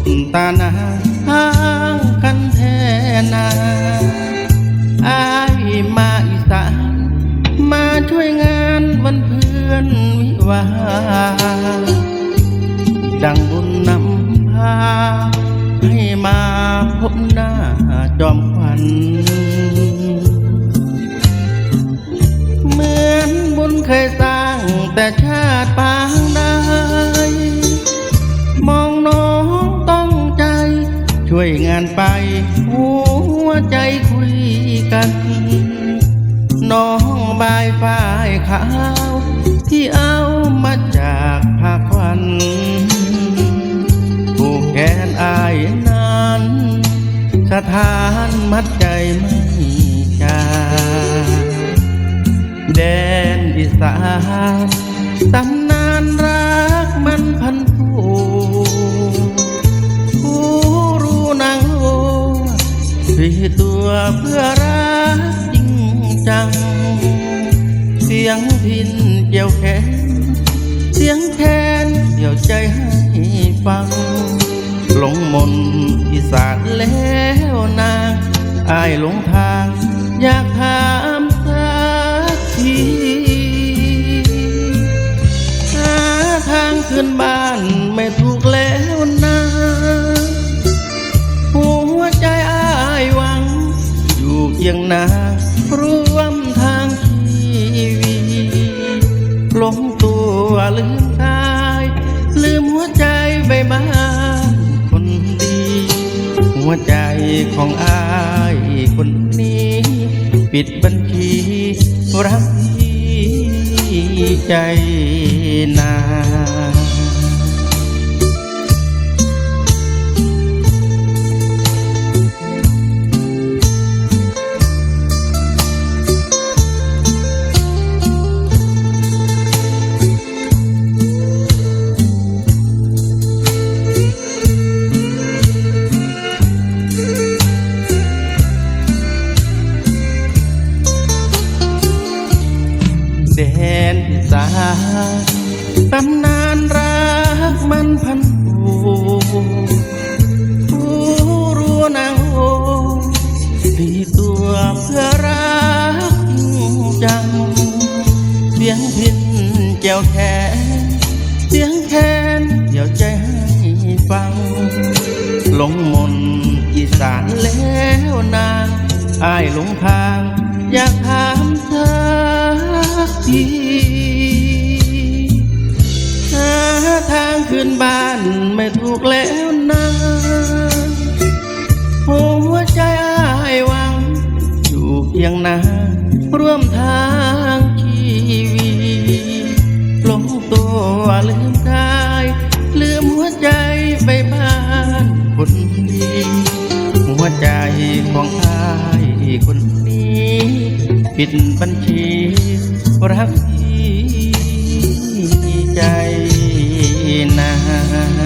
บตาหนาทางกันแท้นาอายมาอีสานมาช่วยงานวันเพื่อนวิวา ดังบุญนำพา ให้มาพบหน้าจอมขวัญเหมือนบุญเคยสร้างแต่ชาติปาง วยงานไป หัวใจคุยกัน น้องบายฝ้ายขาว ที่เอามาจากภาควันผู้แกนอายนั้นสถานมัดใจไม่จาแดนอีสานตำ สี่ตัวเพื่อรักจริงจัง เสียงพินเกี่ยวแขน เสียงแคนเดี่ยวใจให้ฟัง หลงมนอีสานแล้วนางอายหลงทาง อยากถามสักทีหาทางขึ้นบ้านไม่ถูกแล้ว ยู่เคียงนาร่วมทางชีวิตหลงตัวลืมกายลืมหัวใจใบบ้าคนดี หัวใจของอายคนนี้ ปิดบัญชีรักที่ใจนา สาตำนานรักมันพันผูผู้รู้นางโอดีตัวเพื่อรักจังเสียงพินแก้วแขนเสียงแคนเดี่ยวใจให้ฟัง หลงมนอีสานแล้วนางอายหลงทาง อยากถามสักที ทางขึ้นบ้านไม่ถูกแล้วนะหัวใจอายวังอยู่เพียงนาร่วมทางชีวิตลงตัวลืมกายลืมหัวใจไปบ้านคนดีหัวใจของอายคนนี้ ปิดบัญชีรักี time